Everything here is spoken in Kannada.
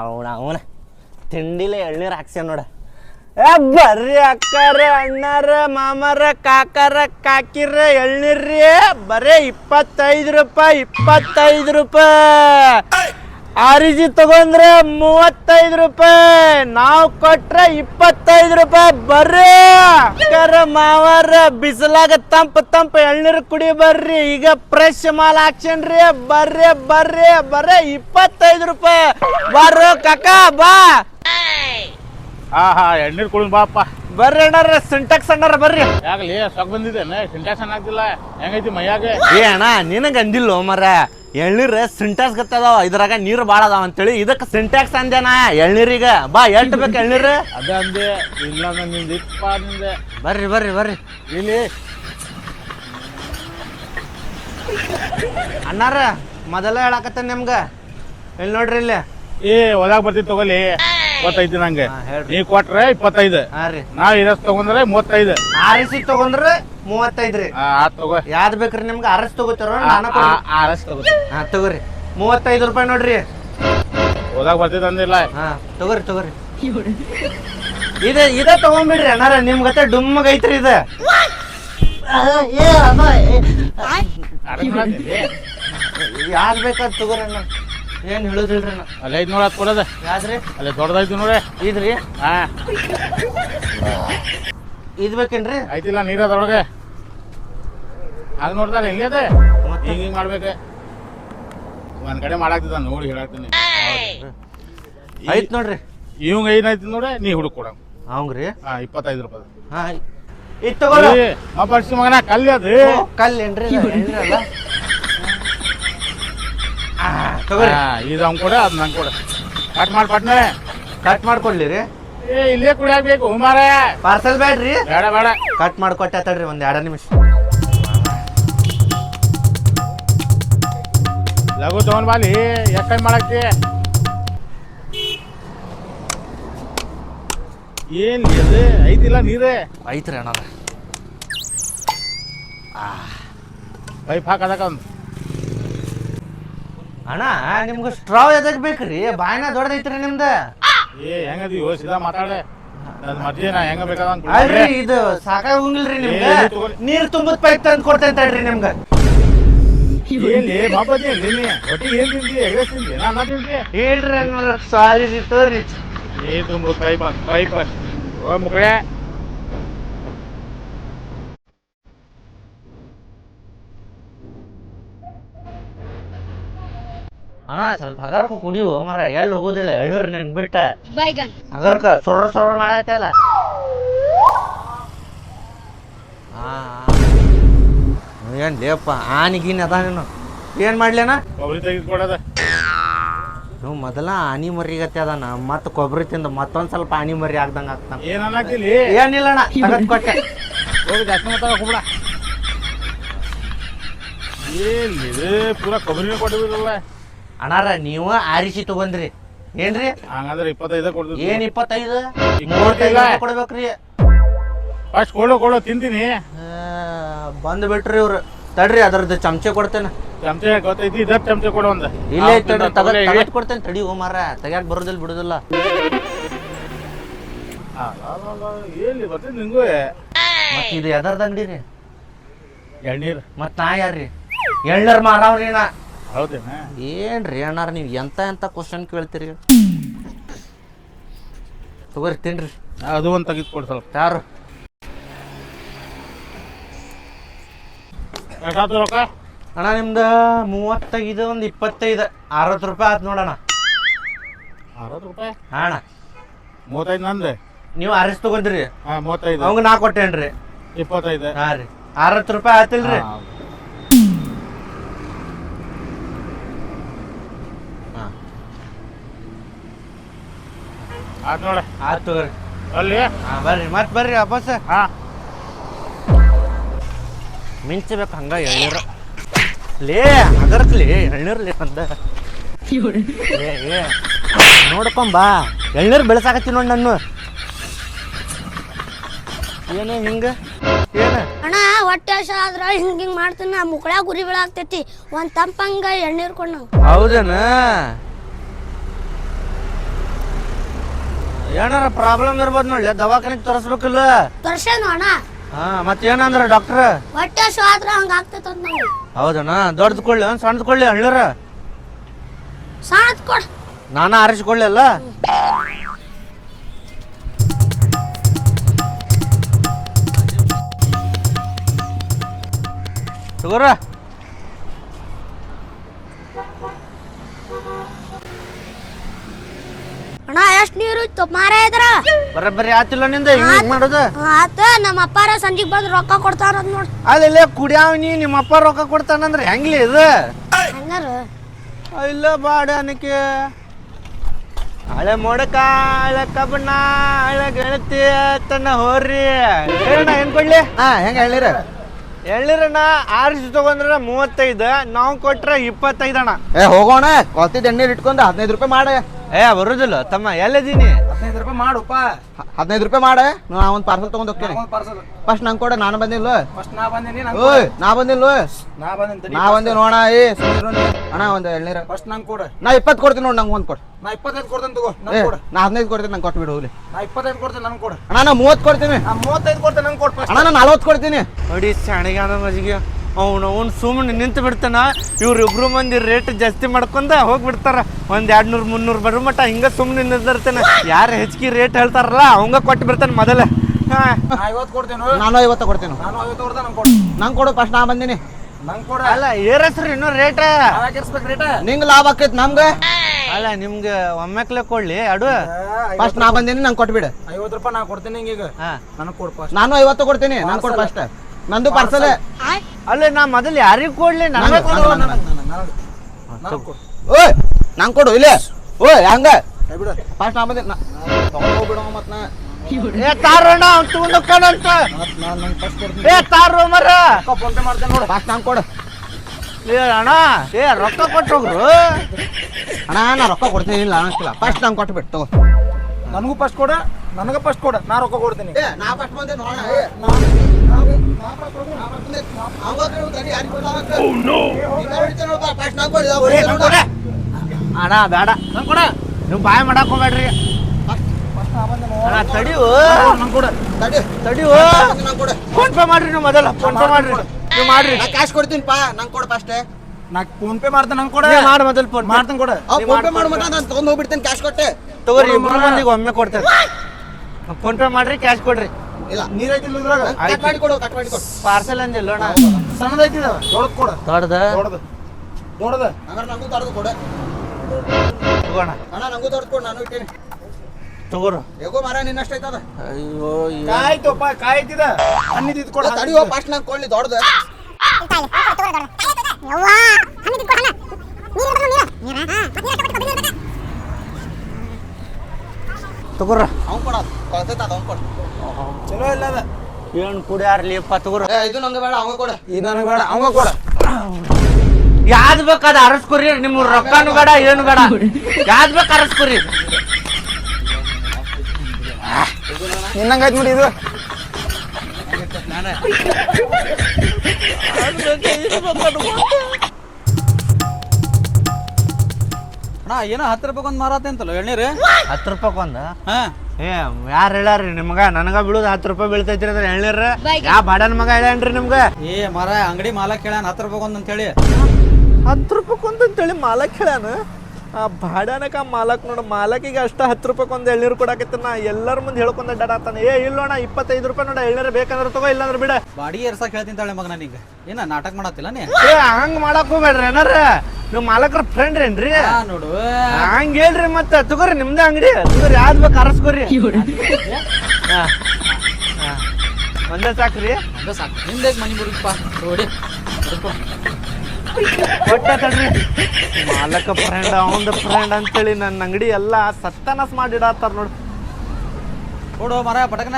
ಅವನ ಅವನ. ತಿಂಡಿಲೆ ಎಳ್ನೀರು ಹಾಕ್ಸ್ಯಾನ ನೋಡ. ಏ, ಬರ್ರಿ ಅಕ್ಕಾರ, ಅಣ್ಣಾರ, ಮಾಮಾರ, ಕಾಕಾರ, ಕಾಕಿರ, ಎಳ್ನೀರ್ರಿ. ಬರೇ ಇಪ್ಪತ್ತೈದು ರೂಪಾಯಿ ಇಪ್ಪತ್ತೈದು ರೂಪಾಯಿ. ಆರಿಜಿ ತಗೊಂಡ್ರೆ ಮೂವತ್ತೈದು ರೂಪಾಯಿ. ನಾವು ಕೊಟ್ರೆ ಇಪ್ಪತ್ತೈದು ರೂಪಾಯಿ. ಬರ್ರಿ. ಮಾವಾರ ಬಿಸಿಲಾಗ ತಂಪ ತಂಪ ಎಳ್ನೀರು ಕುಡಿ ಬರ್ರಿ. ಈಗ ಫ್ರೆಶ್ ಮಾಲ್ ಹಾಕ್ಸನ್ರಿ ಬರ್ರಿ ಬರ್ರಿ ಬರ್ರಿ. ಇಪ್ಪತ್ತೈದು ರೂಪಾಯಿ. ಬರ್ರಿ ಕಾಕಾ ಬಾ. ಹಾ ಹಾ ಎಣ್ಣೀರ್ ಕುಡಿದ್ ಬಾಪ್ಪ ಬರ್ರಿ ಅಣ್ಣಾರ ಸಿಂಟೆಕ್ಸ್ ಅಣ್ಣಾರ ಬರ್ರಿ. ಯಾಕಲಿ ಸೊಕ್ ಬಂದಿದ್ದೇನೆ. ಸಿಂಟ್ಯಾಕ್ಸ್ ಅನ್ನಾಗ್ತಿಲ್ಲ ಹೆಂಗೈತಿ ಮೈಯಾಗ? ಏ ಅಣ್ಣ ನಿನಗೆ ಅಂದಿಲ್ಲ ಮರ. ಎಳ್ನೀರ್ ಸಿಂಟ್ಯಾಕ್ಸ್ ಗತ್ತದಾವ? ಇದ್ರಾಗ ನೀರು ಭಾಳ ಅದಾವ ಅಂತೇಳಿ ಇದಕ್ಕೆ ಸಿಂಟ್ಯಾಕ್ಸ್ ಅಂದೇನ ಎಳ್ನೀರಿಗ. ಬಾ ಎಷ್ಟ್ ಬೇಕು ಎಳ್ನೀರು ಅದ ಅಂದೆ ಇಲ್ಲ ನಿಂದ ಇಪ್ಪ ನಿಂದೆ ಬರ್ರಿ ಬರ್ರಿ ಬರ್ರಿ. ಇಲ್ಲಿ. ಅಣ್ಣಾರ ಮೊದಲ ಹೇಳಕತ್ತೆ ನಿಮ್ಗೆ? ಇಲ್ಲಿ ನೋಡ್ರಿ ಇಲ್ಲಿ. ಏ ಒದಗ ಬರ್ತೀವಿ ತಗೋಲಿ ಇಪ್ಪತ್ತೈದು ನಂಗೆ. ನೀ ಕೊಟ್ರೆ ಇಪ್ಪತ್ತೈದು. ನಾವ್ ಇರಸ್ ತಗೊಂಡ್ರೆ ಮೂವತ್ತೈದು. ಆರಿಸಿ ತಗೊಂಡ್ರೆ ಮೂವತ್ತೈದ್ರಿ ಆ, ಆತ್ ತಗೋ. ಯಾವ್ದು ಬೇಕ್ರಿ ನಿಮ್ಗೆ? ಅರಸ್ ತಗೋತಾರ ಆರಸ್ ತಗೋ ಹಾ ತಗೋರಿ. ಮೂವತ್ತೈದು ರೂಪಾಯಿ ನೋಡ್ರಿ. ಹೋದಾಗ ಬರ್ತೈತೆ ಅಂದಿಲ್ಲ. ಹಾ ತಗೋರಿ ತಗೋರಿ. ಇದ ಇದ ತಗೊಂಬಿಡ್ರಿ ಅಣ್ಣಾರ. ನಿಮ್ ಗತೆ ಡುಮ್ಮಗ್ ಐತ್ರಿ ಇದ. ಯಾವ್ದು ಬೇಕಾದ್ ತಗೋರಿ ಅಣ್ಣ. ಏನ್ ಹೇಳುದಿಲ್ರಿ ಅಣ್ಣ. ಅಲ್ಲೇ ಐದ್ ನೋಡ ಕೊಡೋದ. ಯಾವ್ದ್ರಿ? ಅಲ್ಲೇ ದೊಡ್ಡದೈತಿ ನೋಡಿ ಇದ್ರಿ? ಹಾ. ಇದ್ ಬೇಕೇನ್ರಿ? ಐತಿಲ್ಲ ನೀರ್ ಅದ್ರೊಳಗೆ ಅದು ನೋಡ್ತಾರ ಇಲ್ಲಿ ಅದೇ. ಹಿಂಗ್ ಹಿಂಗ್ ಮಾಡ್ಬೇಕೆ ಒಂದ್ ಕಡೆ ಮಾಡಾಕ್ತಿದ್ದ ನೋಡಿ ಹೇಳಾಕ್ತೀನಿ. ಐತ್ ನೋಡ್ರಿ. ಇವಂಗ ಏನೈತಿ ನೋಡಿ ನೀ ಹುಡುಕ್ ಕೊಡ. ಹಂಗ್ರಿ ಹಾ ಇಪ್ಪತ್ತೈದು ರೂಪಾಯಿ. ಹಾ ಇದ್ ತಗೋರಿ. ಮಗನ ಕಲ್ಲಿ ಅದು. ಕಲ್ ಏನ್ರಿ ಇದು? ಏನ್ರಿ ಅಲ್ಲ ಆ, ತಗೋರಿ. ಇದು ಅವ್ನ್ ಕೊಡ ಅದ್ ನಂಗೆ ಕೊಡ. ಕಟ್ ಮಾಡಿ ಪಟ್ನೆ ಕಟ್ ಮಾಡ್ಕೊಡ್ಲಿ ರೀ ಏ ಇಲ್ಲೇ ಕುಡಿಯಾಕ್ಬೇಕು ಮಾರ ಪಾರ್ಸಲ್ ಬೇಡ್ರಿ? ಬೇಡ ಬೇಡ. ಕಟ್ ಮಾಡ್ಕೊಟ್ಟೆ ತಡ್ರಿ ಒಂದ್ ಎರಡ ನಿಮಿಷ. ಲಘು ತಗೊಂಡ್ ಬಾಲಿ ಎಷ್ಟ್ ಮಾಡಕ್ಕೆ ಏನ್ ಇದು ಐತಿಲ್ಲ ನೀರೇ. ಐತ್ರಿ ಅಣ್ಣ ಪೈಪ್ ಹಾಕದಕ್ಕ ಒಂದು ಅಣ್ಣ ನಿಮ್ಗೆ ಸ್ಟ್ರಾ ಎದಕ್ ಬೇಕ್ರಿ? ಬಾಯ್ನ ದೊಡ್ಡದೈತ್ರಿ ನಿಮ್ದ. ಏ ಹೆಂಗದಿ? ಯೋ ಸೀದಾ ಮಾತಾಡೆ. ನನ್ನ ಮಧ್ಯೆ ನಾ ಹೆಂಗ ಬೇಕಾದ ಅಲ್ರಿ ಇದು ಸಾಕಾಗ ಹೋಗಿಲ್ರಿ ನಿಮ್ಗೆ? ಏ, ತಗೊಳ್ಳಿ. ನೀರ್ ತುಂಬುದ್ ಪೈಪ್ ತಂದ್ ಕೊಡ್ತೇನೆ ತಡ್ರಿ ನಿಮ್ಗೆ. ಎಲ್ಲಿ ಒಟ್ಟಿಗೆ ಏನ್ ತಿಂತಿ ಎಗ್ರೆಸ್ ತಿಂತಿ ನಾ ನಾ ತಿಂತಿ ಹೇಳ್ರಿ ಸಾರಿ ರೀ ತೋರಿ. ಏ ತುಂಬ ಪೈಪ್ ಪೈಪ್ ಓ ಅಣ್ಣ ಸ್ವಲ್ಪ ಹಗರ್ಕ ಕುಡಿಯು ಮರ ಎಲ್ಲಿ ಹೋಗೋದಿಲ್ಲ ಎಳ್ಳ್ರಿ ನನ್ ಬಿಟ್ಟ. ಬೈಗನ್. ಹಗರ್ಕ ಸೊರ ಸೊರ ಮಾಡತ್ತಲ್ಲ ಏನ್ ಲೇಪ ಅದ ನೀನು. ಏನ್ ಮಾಡ್ಲೇನ? ಕೊಬ್ಬರಿ ತೆಗೆದುಕೊಡದ. ನೀವು ಮೊದಲ ಆನಿ ಮರಿಗತ್ತೆ ಅದಾನ ಮತ್ತ ಕೊಬ್ಬರಿ ತಿಂದ ಮತ್ತೊಂದ್ ಸ್ವಲ್ಪ ಆನಿ ಮರಿ ಆಗ್ದಂಗ ಆಗ್ತಾನ ಏನಿಲ್ಲ ಅಣ್ಣ ತಗದ್ ಕೊಟ್ಟೆ. ಹೋಗಿ ಜಾಸ್ತಿ ಮಾತಾಡ ಹೋಗ್ಬಿಡ ಏನಿದು ಪೂರಾ ಕೊಬ್ಬರಿನೇ ಕೊಟ್ಟಿಬಿಡಲ್ಲ ಅಣ್ಣಾರ ನೀವ ಆರಿಸಿ ತಗೊಂಡ್ರಿ. ಏನ್ರಿ? ಹಂಗಂದ್ರೆ ಇಪ್ಪತ್ತೈದ ಕೊಡ್ತೀವಿ ಏನ್ ಇಪ್ಪತ್ತೈದು? ಮೂವತ್ತೈದು ಕೊಡ್ಬೇಕ್ರಿ. ಫಸ್ಟ್ ಕೊಡು ಕೊಡು ತಿಂತೀನಿ. ಬಂದ್ ಬಿಟ್ರಿ ಇವ್ರು. ತಡ್ರಿ ಅದ್ರದ್ದು ಚಮಚೆ ಕೊಡ್ತೇನೆ. ಚಮಚೆ ಗೊತ್ತೈತಿ ಇದ ಚಮಚೆ ಕೊಡು ಒಂದ. ಇಲ್ಲೇ ತಡ್ರಿ ತಗದ್ ಕೊಡ್ತೇನೆ ತಡಿ ಹೋ ಮಾರ ತೆಗ್ಯಾಕ್ ಬರೋದಿಲ್ಲ ಬಿಡುದಿಲ್ಲ. ಎಲ್ಲಿ ಬರ್ತೀನಿ ನಿಂಗೂ? ಮತ್ ಇದು ಎದರ್ದ ಅಂಗಡಿ ರೀ. ಎಳ್ನೀರ್. ಮತ್ ನಾ ಯಾರ್ರಿ? ಎಳ್ಳರ್ ಮಾರಾವ್ರಿ ನಾ. ಹೌದೇನ? ಏನ್ರಿ ಅಣ್ಣಾರ ನೀವು ಎಂತ ಎಂತ ಕ್ವಶನ್ ಕೇಳ್ತೀರಿ? ತಗೋರಿ ತಿನ್ರಿ. ಅದು ಒಂದ್ ತೆಗೆದು ಕೊಡು ಸ್ವಲ್ಪ. ಯಾರು? ರೊಕ್ಕ? ಅಣ್ಣ ನಿಮ್ದು ಮೂವತ್ತೈದು ಒಂದು ಇಪ್ಪತ್ತೈದು. ಅರವತ್ತು ರೂಪಾಯಿ ಆತು ನೋಡಣ ಅರವತ್ತು ರೂಪಾಯಿ? ಹಾ ಅಣ್ಣ. ಮೂವತ್ತೈದು ನಂದು? ನೀವು ಅರಿಸ್ ತಗೊಂಡ್ರಿ. ಹಾ ಮೂವತ್ತೈದು. ಅವಂಗ ನಾ ಕೊಟ್ಟೇನ್ರಿ. ಇಪ್ಪತ್ತೈದು. ಹಾ ರೀ. ಅರವತ್ತು ರೂಪಾಯಿ ಆತಿಲ್ರಿ. ಆತ್ ನೋಡ. ಆಯ್ತು ತಗೋರಿ. ಅಲ್ಲಿ ಹಾ ಬರ್ರಿ. ಮತ್ತೆ ಬರ್ರಿ ವಾಪಸ್. ಹಾ. ಮಿಂಚಬೇಕು ಹಂಗ ಎಳ್ನೀರು. ಲೇ ಅದರ್ಲಿ ಎಳ್ನೀರ್ಲಿ ಅಂದ. ಏ ಏ ನೋಡ್ಕೊಂಬಾ ಎಳ್ನೀರು ಬೆಳೆಸಾಕತ್ತಿ ನೋಡಿ ನನ್ನ. ಏನು ಹಿಂಗ? ಏನು? ಅಣ್ಣ ಹೊಟ್ಟೆ ಆದ್ರ ಹಿಂಗ ಹಿಂಗ್ ಮಾಡ್ತೀನಿ. ಮುಕ್ಕಳ ಮುಕ್ಳ್ಯಾಗ ಗುರಿ ಬೀಳಾಗ್ತೈತಿ. ಒಂದ್ ತಂಪಂಗ ಎಣ್ಣೀರ್ ಕೊಂಡು ಹೌದನ? ಏನಾರ ಪ್ರಾಬ್ಲಮ್ ಇರ್ಬೋದು ನೋಡಿ ದವಾಖಾನಿಗೆ ತೋರಿಸ್ಬೇಕಿಲ್ಲ. ತೋರ್ಸೇನು ಅಣ್ಣ? ಹಾ ಮತ್ತೇನಂದ್ರ ಡಾಕ್ಟರ್ ಹೊಟ್ಟೆ ಶೋ ಆದ್ರೆ ಹಂಗ ಆಗ್ತೈತ ಹೌದಣ್ಣ ದೊಡ್ಡದು ಕೊಳ್ಳಿ ಸಣ್ಣದು ಕೊಳ್ಳಿ ಹಳ್ಳರ? ಸಣ್ಣದ್ ಕೊಡ್. ನಾನ ಆರಿಸ್ಕೊಳ್ಳಿ ಅಲ್ಲ? ತಗೋರ ಅಣ್ಣ ಎಷ್ಟ್ ನೀರು ಇತ್ತು ಮಾರ ಇದ್ರ? ಬರಬ್ಬರಿ ಆತಿಲ್ಲ ನಿಂದ ಹಿಂಗ್ ಮಾಡೋದು? ಆತ ನಮ್ಮ ಅಪ್ಪಾರ ಸಂಜಿಗ್ ಬಂದ್ ರೊಕ್ಕ ಕೊಡ್ತಾರ ನೋಡ್. ಅಲ್ಲೇ ಕುಡಿಯಾವನಿ ನಿಮ್ಮ ಅಪ್ಪ ರೊಕ್ಕ ಕೊಡ್ತಾನಂದ್ರೆ ಹೆಂಗ್ಲಿ ಇದು? ಹಂಗಾರ? ಇಲ್ಲ ಬಾಡ ಅನಕ್ಕೆ ಹಳೆ ಮೊಡಕ ಹಳೆ ಕಬ್ಬಣ್ಣ ಹಳೆ ಗೆಳತಿ ತನ್ನ ಹೋರಿ ಹೇಳಣ್ಣ ಏನ್ ಕೊಡ್ಲಿ? ಹಾ ಹೆಂಗ ಹೇಳಿರ? ಎಳ್ಳಿರಣ್ಣ ಆರಿಸಿ ತಗೊಂಡ್ರ ಮೂವತ್ತೈದು ನಾವ್ ಕೊಟ್ರೆ ಇಪ್ಪತ್ತೈದಣ್ಣ ಏ ಹೋಗೋಣ. ಕೊತ್ತಿದ ಎಣ್ಣೆ ಇಟ್ಕೊಂಡು ಹದಿನೈದು ರೂಪಾಯಿ ಮಾಡ. ಏ ಬರುದಿಲ್ಲ ತಮ್ಮ ಎಲ್ಲದೀನಿ ಹದಿನೈದು ರೂಪಾಯಿ ಮಾಡುಪ್ಪ. ಹದಿನೈದು ರೂಪಾಯಿ ಮಾಡ. ನಾ ಒಂದ್ ಪಾರ್ಸಲ್ ತಗೊಂಡ್ ಹೋಗ್ತೇನೆ. ಒಂದು ಪಾರ್ಸಲ್ ಫಸ್ಟ್ ನಂಗೆ ಕೊಡ ನಾನು ಬಂದಿಲ್ಲ. ಫಸ್ಟ್ ನಾ ಬಂದೇನಿ ಓಯ್ ನಾ ಬಂದಿಲ್ಲ. ನಾ ಬಂದಿ ನಾ ಬಂದೆ ನೋಡ ಏ. ಅಣ್ಣ ಒಂದ್ ಎಳ್ನೀರ. ಫಸ್ಟ್ ನಂಗೆ ಕೊಡು. ನಾ ಇಪ್ಪತ್ತು ಕೊಡ್ತೀನಿ ನೋಡಿ ನಂಗೆ ಒಂದ್ ಕೊಡ್. ನಾ ಇಪ್ಪತ್ತೈದು ಕೊಡ್ತೇನೆ ತಗೋ ನಂಗೆ ಕೊಡು. ನಾ ಹದಿನೈದು ಕೊಡ್ತೀನಿ ನಂಗೆ ಕೊಟ್ಟು ಬಿಡು ಹೋಗ್ಲಿ. ನಾ ಇಪ್ಪತ್ತೈದು ಕೊಡ್ತೀನಿ ನಂಗೆ ಕೊಡು. ಅಣ್ಣ ನಾ ಮೂವತ್ತು ಕೊಡ್ತೀನಿ. ನಾ ಮೂವತ್ತೈದು ಕೊಡ್ತೀನಿ ನಂಗೆ ಕೊಡು ಫಸ್ಟ್ ಅಣ್ಣ ನಾ ನಲ್ವತ್ತು ಕೊಡ್ತೀನಿ. ನೋಡಿ ಶಾಣಿಗಾನ ಮಜಿಗೆ ಅವ್ನು ಅವನು ಸುಮ್ಮನೆ ನಿಂತು ಬಿಡ್ತಾನ. ಇವ್ರಿಬ್ರು ಮಂದಿ ರೇಟ್ ಜಾಸ್ತಿ ಮಾಡ್ಕೊಂಡ ಹೋಗ್ಬಿಡ್ತಾರ. ಒಂದ್ ಎರಡ್ ನೂರ್ ಮುನ್ನೂರ್ ಬರೋ ಮಟ್ಟ ಹಿಂಗ ಸುಮ್ಮನೆ ನಿಂದಿರ್ತಾನೆ. ಯಾರು ಹೆಚ್ಚಿಗೆ ರೇಟ್ ಹೇಳ್ತಾರಲ್ಲ ಅವಂಗ ಕೊಟ್ಟು ಬಿಡ್ತಾನೆ ಮೊದಲ. ನಾನು ಐವತ್ತು ಕೊಡ್ತೀನಿ. ನಾನು ಐವತ್ತು ಕೊಡ್ತೇನೆ ನಂಗೆ ಕೊಡು. ಫಸ್ಟ್ ನಾ ಬಂದೀನಿ. ಅಲ್ಲ ಏರಸ್ರಿ ಇನ್ನೂ ರೇಟ್ ನಿಂಗೆ ಲಾಭ ಆಕೈತಿ ನಮ್ಗೆ? ಅಲ್ಲ ನಿಮ್ಗೆ ಒಮ್ಮೆಕ್ಲೆ ಕೊಡ್ಲಿ ಅಡು. ಫಸ್ಟ್ ನಾ ಬಂದೀನಿ ನಂಗೆ ಕೊಟ್ಬಿಡು ಐವತ್ತು ರೂಪಾಯಿ ನಾ ಕೊಡ್ತೇನೆ ಹಿಂಗೆ ಈಗ ಹಾ. ನನಗೆ ಕೊಡು ಫಸ್ಟ್ ನಾನು ಐವತ್ತು ಕೊಡ್ತೀನಿ ನಂಗೆ ಕೊಡು ಫಸ್ಟ್ ನಂದು ಪಾರ್ಸಲ್ ಅಲ್ಲ ನಾ ಮೊದಲು ಯಾರಿಗೆ ಕೊಡ್ಲಿ ನನಗೆ ಕೊಡು. ನನಗೆ ಕೊಡು. ಓಯ್ ನಂಗೆ ಕೊಡು ಇಲ್ಲೇ. ಓ ಹಂಗ. ಕೈ ಬಿಡು. ಫಸ್ಟ್ ನಾ ಬಂದೆ. ಬಿಡೋ ಮತ್ ನಾ. ಏ ತಾರಣ್ಣ ಅವ್ನು ಕೊಡ್ತೀನಿ. ಏ ತಾರೋ ಮರ. ಫೋನ್ ಪೇ ಮಾಡ್ತೇನೆ ನೋಡು. ಫಸ್ಟ್ ನಂಗೆ ಕೊಡು. ಏ ಅಣ್ಣ ಏ ರೊಕ್ಕ ಕೊಟ್ಟೋಗ್ರು. ಅಣ್ಣ ನಾ ರೊಕ್ಕ ಕೊಡ್ತೀನಿ ಇಲ್ಲ ಅನ್ನಿಸ್ತಿಲ್ಲ. ಫಸ್ಟ್ ನಂಗೆ ಕೊಟ್ಟು ಬಿಟ್ಟು ನನಗೂ ಫಸ್ಟ್ ಕೊಡು. ನನಗೆ ಫಸ್ಟ್ ಕೊಡ ನಾ ರೊಕ್ಕ ಕೊಡ್ತೀನಿ. ಏ ನಾ ಫಸ್ಟ್ ಬಂದೆ ನೋಡೋಣ. ಅಣ್ಣ ಬೇಡ. ನಂಗೆ ಕೊಡ. ನೀವು ಬಾಯ್ ಮಾಡಕ್ ಹೋಗ್ಬೇಡ್ರಿ. ಫಸ್ಟ್ ನಾ ಬಂದೆ ಅಣ್ಣ ತಡಿವು ನಂಗೆ ಕೊಡು. ತಡಿವು ಫೋನ್ ಪೇ ಮಾಡ್ರಿ ನೀವು ಮೊದಲ. ಫೋನ್ ಪೇ ಮಾಡ್ರಿ. ನೀವು ಮಾಡ್ರಿ. ಕ್ಯಾಶ್ ಕೊಡ್ತೀನಿ ಪಾ ನಂಗೆ ಕೊಡು ಫಸ್ಟ್ ನಾ ಫೋನ್ ಪೇ ಮಾಡ್ತೇನೆ ನಂಗೆ ಕೊಡು. ಮಾಡಿ ಮೊದಲು ಫೋನ್ ಮಾಡ್ತೇನೆ ಕೊಡು. ಫೋನ್ ಪೇ ಮಾಡು ಮಟ ನಾನು ತಗೊಂಡ್ ಹೋಗ್ಬಿಡ್ತೀನಿ ಕ್ಯಾಶ್ ಕೊಟ್ಟೆ. ತಗೋರಿ ಇಬ್ರು ಮಂದಿಗೆ ಒಮ್ಮೆ ಕೊಡ್ತೇನೆ. ಫೋನ್ ಪೇ ಮಾಡ್ರಿ ಕ್ಯಾಶ್ ಕೊಡ್ರಿ. ಇಲ್ಲ ನೀರೈತಿಲ್ಲ ಇದ್ರಾಗ ಕಟ್ ಮಾಡಿ ಕೊಡು ಕಟ್ ಮಾಡಿ ಕೊಡು. ಪಾರ್ಸೆಲ್ ಅಂದಿಲ್ಲ ಅಣ್ಣ ಸಣ್ಣದ ಐತಿ ದೊಡ್ಡದು ಕೊಡು. ದೊಡ್ಡದ ದೊಡ್ಡದು ದೊಡ್ಡದು ಹಂಗಾರೆ ನಂಗೂ ದೊಡ್ಡದು ಕೊಡು. ತಗೋಣ. ಅಣ್ಣ ನಂಗೂ ದೊಡ್ಡದು ಕೊಡು ನಾನು ಇಟ್ಟೇನಿ. ತಗೋರ. ಹೇಗೋ ಮರ ನಿನ್ನಷ್ಟೈತದ ಅಯ್ಯೋ ಕಾಯ್ತಪ್ಪ ಕಾಯ್ತಿದ. ಹಣ್ಣಿದ್ದು ಇದು ಕೊಡು ತಡಿಯೋ ಫಸ್ಟ್ ನಂಗೆ ಕೊಡ್ಲಿ ದೊಡ್ಡದು ತಗೋರ ಅವ್ನು ಕೊಡ ಕೊಳ್ತೈತ ಅದು. ಅವ್ನು ಕೊಡು ಚಲೋ ಇಲ್ಲ ಅದ ಏನು ಕುಡಿಯಾರ್ಲಿಪ್ಪ ತಗೋರ ಏ ಇದು ನಂಗೆ ಬೇಡ ಅವಂಗ ಕೊಡು. ಇದು ನನಗೆ ಬೇಡ ಅವಂಗ ಕೊಡ. ಯಾವ್ದು ಬೇಕಾದ ಅರಸ್ಕೊರಿ ನಿಮ್ ರೊಕ್ಕನು ಬೇಡ ಏನು ಬೇಡ. ಯಾವ್ದು ಬೇಕು ಅರಸ್ಕೊರಿ. ನಿನ್ನಂಗಾಯ್ತು ನೋಡಿ ಇದು. ಅಣ್ಣ ಏನೋ ಹತ್ತು ರೂಪಾಯಿ ಒಂದು ಮಾರಾತ ಅಂತಲ್ಲ ಎಳ್ನೀರು? ಹತ್ತು ರೂಪಾಯಿ ಒಂದ? ಹಾ. ಏ ಯಾರು ಹೇಳ್ಯಾರಿ ನಿಮ್ಗ ನನಗ ಬೀಳುದು ಹತ್ತು ರೂಪಾಯಿ ಬೀಳ್ತೈತ್ರಿ ಅದ್ರ ಎಳ್ನೀರ. ಯಾ ಬಾಡನ್ ಮಗ ಹೇಳ್ಯಾನ್ರಿ ನಿಮ್ಗ? ಏ ಮರ ಅಂಗಡಿ ಮಾಲಕ್ ಹೇಳ್ಯಾನ ಹತ್ತು ರೂಪಾಯಿ ಒಂದು ಅಂತೇಳಿ ಹತ್ತು ರೂಪಾಯಿ ಅಂತೇಳಿ ಮಾಲಕ್ ಹೇಳ್ಯಾನ? ಆ ಬಾಡನಕ ಮಾಲಕ್ ನೋಡು ಮಾಲಕಿಗೆ ಅಷ್ಟ ಹತ್ತು ರೂಪಾಯಿ ಒಂದು ಎಳ್ನೀರು ಕೊಡಾಕತ್ತ ನಾ ಎಲ್ಲರ ಮುಂದೆ ಹೇಳ್ಕೊಂಡ ಡಾಡಾತಾನ ಏ ಇಲ್ಲೋಣ ಇಪ್ಪತ್ತೈದು ರೂಪಾಯಿ ನೋಡ ಎಳ್ನೀರು ಬೇಕಂದ್ರೆ ತಗೋ ಇಲ್ಲಾಂದ್ರೆ ಬಿಡ. ಬಾಡಿಗೆ ಏರ್ಸಾ ಹೇಳ್ತೀನಿ ತಾಳೆ ಮಗ ನನಗೆ ಏನ ನಾಟಕ ಮಾಡತ್ತಿಲ್ಲ ನೀ? ಏ ಹಂಗ್ ಮಾಡಕ್ ಹೋಗ್ಬೇಡ್ರಿ ಏನಾರ? ನೀವು ಮಾಲಕರ ಫ್ರೆಂಡ್ ಏನ್ರಿ? ಹಾ ನೋಡು. ಹಂಗ ಹೇಳ್ರಿ ಮತ್ತೆ ತಗೋರಿ ನಿಮ್ದೇ ಅಂಗಡಿ. ತಗೋರಿ ಯಾವ್ದು ಬೇಕು ಅರಸ್ಕೋರಿ ಹಾ ಹಾ ಒಂದೇ ಸಾಕ್ರಿ. ಅದ ಸಾಕು. ನಿಮ್ದೇ ಮನಿ ಬಿಡುತ್ತಪ್ಪ ನೋಡಿ. ತಡ್ರಿ ಮಾಲಕ ಫ್ರೆಂಡ್ ಅವಂದ ಫ್ರೆಂಡ್ ಅಂತೇಳಿ ನನ್ನ ಅಂಗಡಿ ಎಲ್ಲ ಸತ್ತನಸ್ ಮಾಡಿಡತ್ತಾರ ನೋಡಿ. ನೋಡು ಮರ ಪಟಕನ.